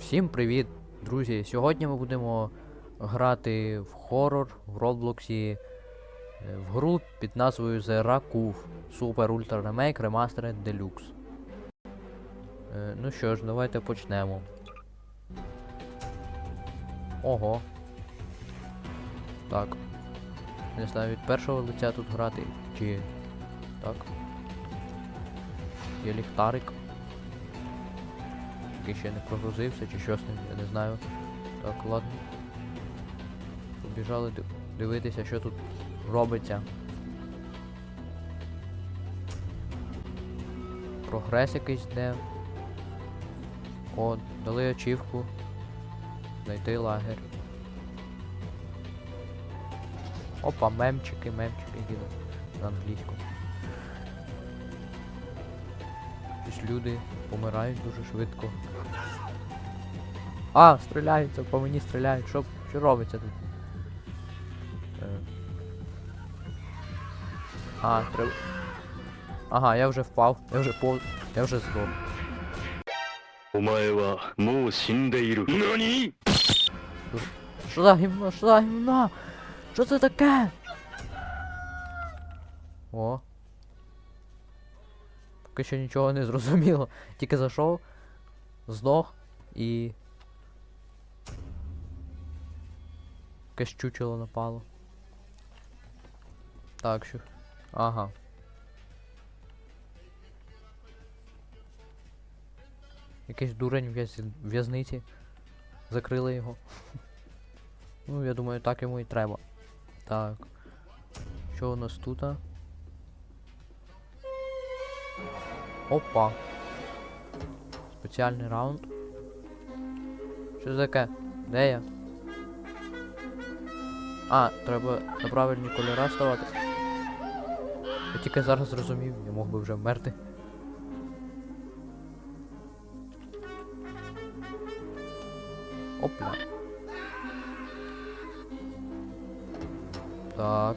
Всім привіт, друзі! Сьогодні ми будемо грати в хорор в Роблоксі е, в гру під назвою The Rakuf Super Ultra Remake Remastered Deluxe. Е, Ну що ж, давайте почнемо. Ого. Так. Не знаю, від першого лиця тут грати, чи. Так. Є ліхтарик який ще не прогрузився, чи що з я не знаю. Так, ладно. Побіжали дивитися, що тут робиться. Прогрес якийсь йде. О, дали очівку. Знайти лагер. Опа, мемчики, мемчики їдуть на англійську. ж люди помирають дуже швидко. А, стріляються, по мені стріляють. Що що робиться тут? Е. А, треба... Ага, я вже впав, я вже пов... я вже здох. Нані? Ну, ну, що за гімно? Що за гімно? Що це таке? О. Поки що нічого не зрозуміло. Тільки зайшов, здох і. Якесь чучело напало. Так що. Ага. Якийсь дурень в в'язниці. Закрили його. Ну, я думаю, так йому і треба. Так. Що у нас тут? Опа. Спеціальний раунд. Що це таке? Де я? А, треба на правильні кольори ставати. Я тільки зараз зрозумів, я мог би вже вмерти. Опа. Так.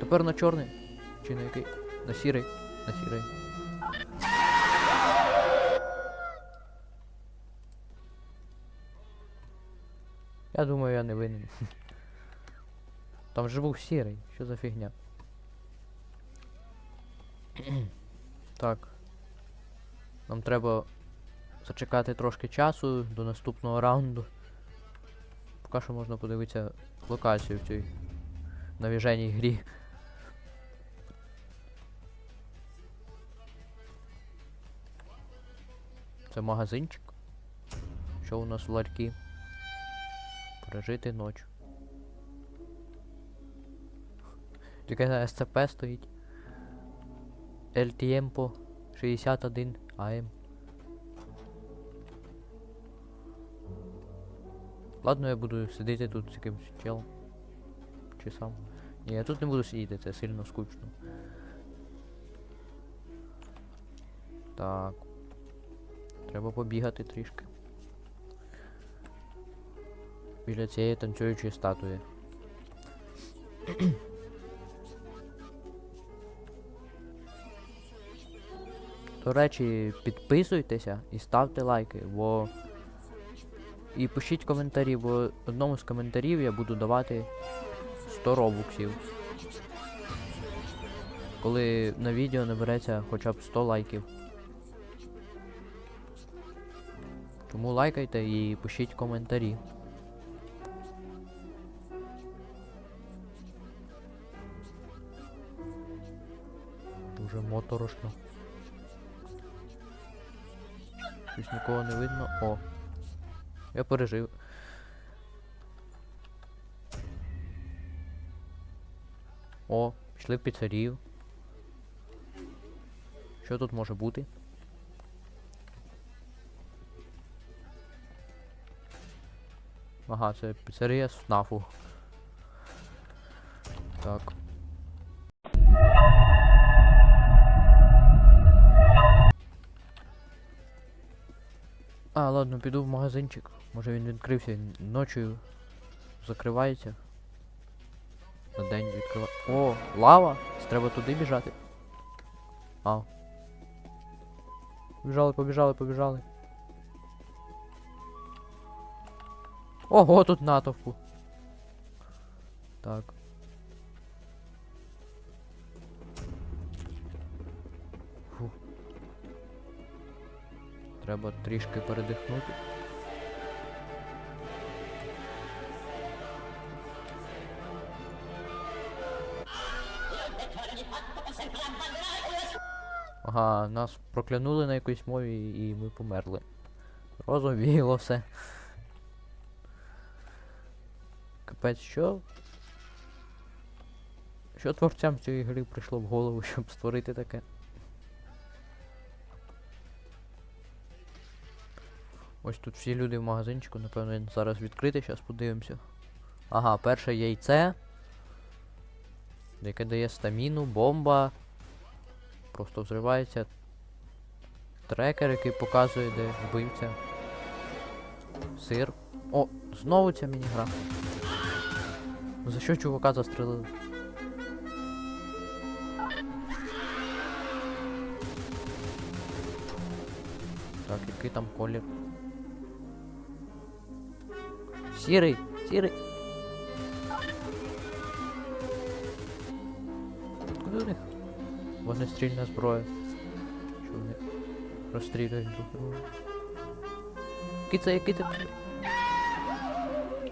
Тепер на чорний. Чи на який? На сірий. На сірий. Я думаю, я не винен. Там же був сірий. Що за фігня? так. Нам треба зачекати трошки часу до наступного раунду. Поки що можна подивитися локацію в цій навіженій грі. Це магазинчик. Що у нас в ларькі? Пережити ніч. Тільки на СЦП стоїть. El Tiempo 61 AM. Ладно, я буду сидіти тут з якимось челом. Чи сам. Ні, я тут не буду сидіти, це сильно скучно. Так. Треба побігати трішки. Біля цієї танцюючої статуї. До речі, підписуйтеся і ставте лайки, бо. І пишіть коментарі, бо одному з коментарів я буду давати 100 робуксів. Коли на відео набереться хоча б 100 лайків. Тому лайкайте і пишіть коментарі. Дуже моторошно. Щось нікого не видно. О. Я пережив. О, пішли в піцерію. Що тут може бути? Ага, це піцерія з ФНАФу. Так. А, ладно, піду в магазинчик. Може він відкрився ночі закривається. На день відкрива. О, лава! Треба туди біжати. А. Побіжали, побіжали, побіжали. Ого, тут натовпу. Так. Фу. Треба трішки передихнути. Ага, нас проклянули на якоїсь мові і ми померли. Розуміло все. Капець, що? Що творцям цієї гри прийшло в голову, щоб створити таке? Ось тут всі люди в магазинчику, напевно, він зараз відкритий, зараз подивимося. Ага, перше яйце. Яке дає стаміну, бомба. Просто взривається. Трекер, який показує, де вбивця. Сир. О, знову ця мінігра. За що чувака застрелили? Так, який там колір? Сірий! Сірий! Куди у них? Вогнестрільна зброя. Що вони розстрілюють друг друга? Який це, який це?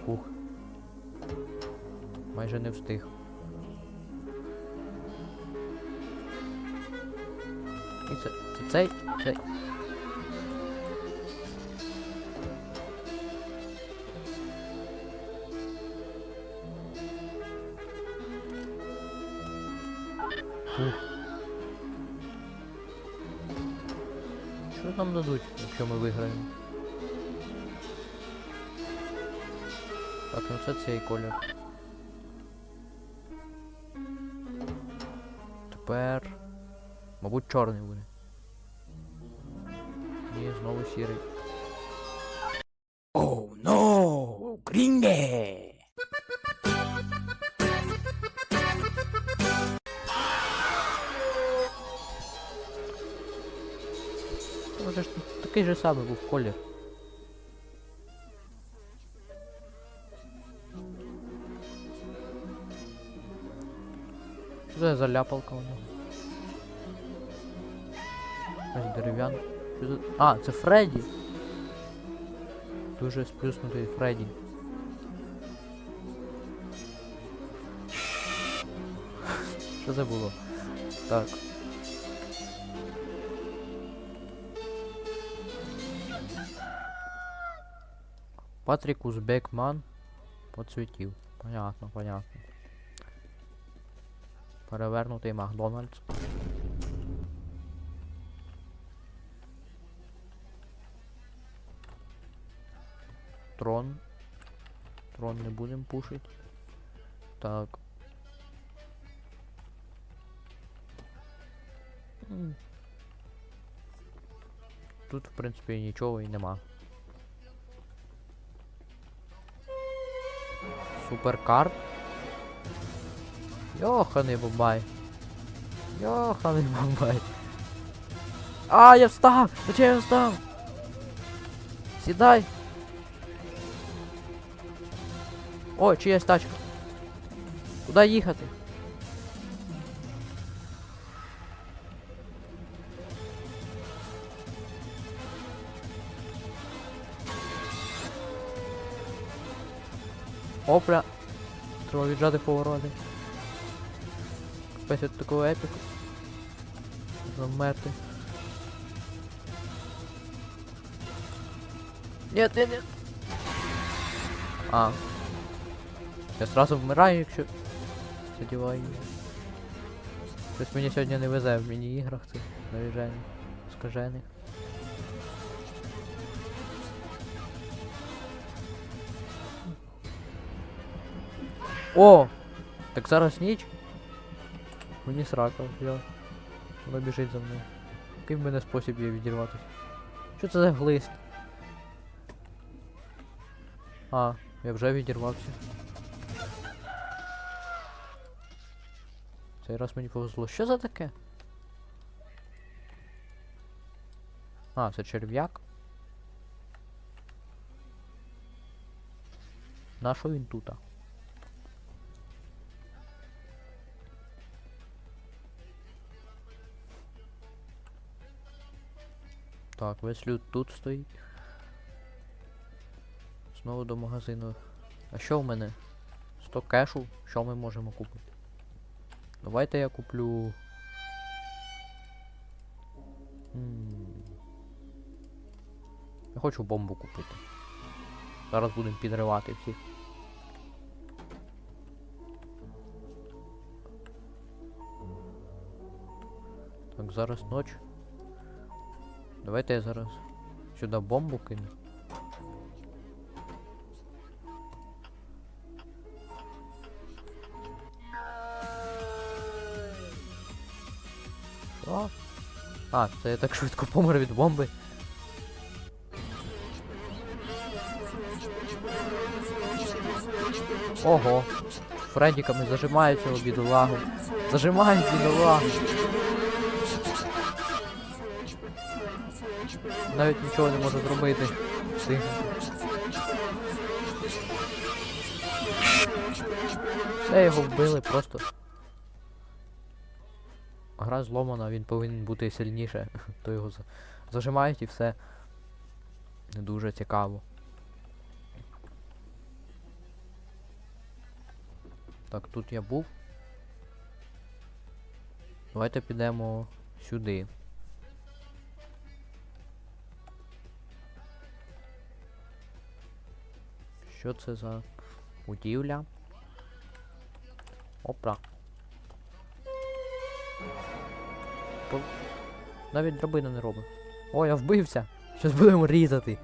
Ух. Майже не встиг. І це, це цей, цей. Що нам дадуть, якщо ми виграємо? Так, ну це цей колір. Тепер. Мабуть, чорний буде. Ні, знову сірий. Oh no! Це ж такий же самий був колір. Це за ляпалка у нього? Дерев'яна. А, це Фредді. Дуже сплюснутий Фредді. Що це було? Так. Патрік Узбекман поцвітів. Понятно, понятно. Перевернутий Макдональдс. Трон. Трон не будемо пушить. Так. Тут, в принципі, нічого і нема. Суперкарт. Йоханий бабай. Йоханий бабай. А, я встав! Зачем я встав? Сідай! О, чиясь тачка. Куди їхати? Опля. Треба віджати повороти. Капець от такого епіку. Замерти. Нет, нет, нет. А. Я сразу вмираю, якщо задіваю. Щось мені сьогодні не везе в міні-іграх цих наріжених, скажених. О! Так зараз ніч? Мені срака, я. Вона біжить за мною. Який в мене спосіб є відірватися? Що це за глист? А, я вже відірвався. Цей раз мені повезло. Що за таке? А, це черв'як. На що він тут? Так, весь люд тут стоїть. Знову до магазину. А що в мене? 100 кешу, що ми можемо купити? Давайте я куплю. Я хочу бомбу купити. Зараз будемо підривати всіх. Так, зараз ніч. Давайте я зараз сюди бомбу кину. Що? А, це я так швидко помер від бомби. Ого. Фредіками зажимають цього бідолагу. Зажимають бідолагу. Навіть нічого не можу зробити. Тихо. Все його вбили просто. Гра зломана, він повинен бути сильніше, то його зажимають і все. Не дуже цікаво. Так, тут я був. Давайте підемо сюди. Що це за будівля? Опа. По- Навіть драбина не робить. О, я вбився! Щас будемо різати.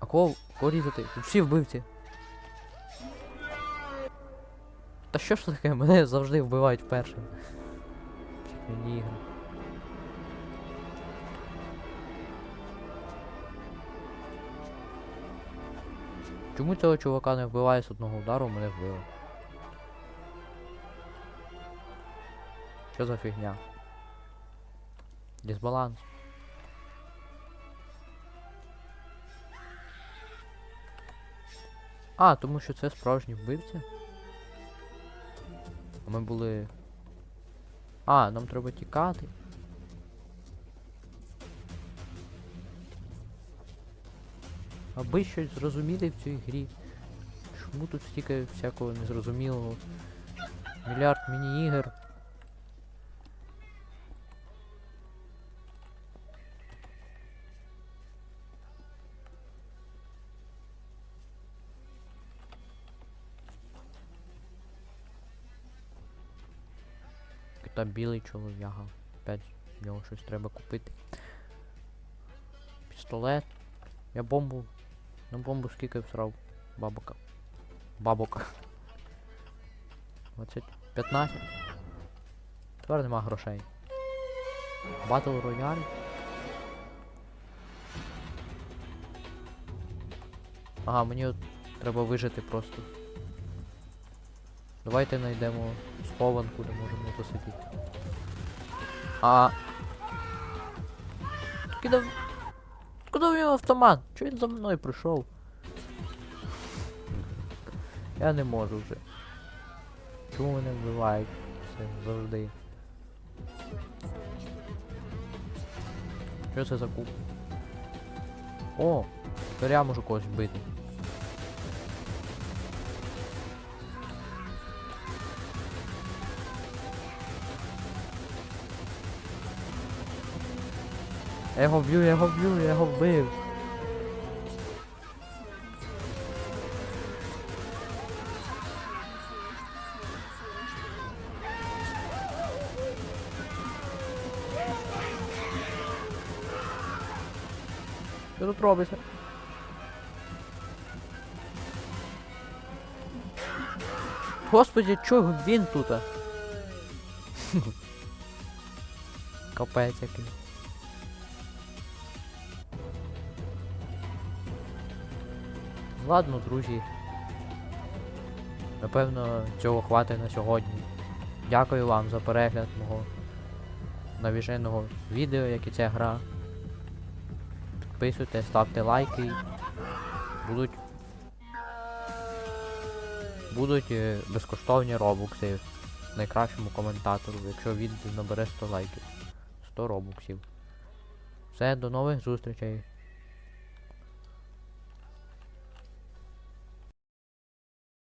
А кого, кого різати? Тут всі вбивці. Та що ж таке? Мене завжди вбивають першим. Мені ігри. Чому цього чувака не вбиває з одного удару, мене вбило? Що за фігня? Дисбаланс. А, тому що це справжні вбивці? А ми були. А, нам треба тікати. Аби щось зрозуміли в цій грі. Чому тут стільки всякого незрозумілого? Мільярд міні-ігор. Та білий чолов'яга. Опять в нього щось треба купити. Пістолет. Я бомбу. На бомбу скільки всрав? Бабока. Бабока. 20. 15. Тепер нема грошей. Батл рояль. Ага, мені от треба вижити просто. Давайте знайдемо схованку, де можемо посидіти. А. Кидав. Куди в нього автомат? Чого він за мною прийшов? Я не можу вже. Чому мене вбивають? Все, завжди. Що це за куб? О! Тепер я когось вбити. Я його вб'ю, я його вб'ю, я його вбив. Що тут робиться? Господи, чого він тут? Капець який. Ладно, друзі. Напевно, цього хватить на сьогодні. Дякую вам за перегляд мого навіженого відео, як і ця гра. підписуйтесь, ставте лайки. Будуть. Будуть е, безкоштовні робукси найкращому коментатору, якщо він набере 100 лайків. 100 робуксів. Все, до нових зустрічей.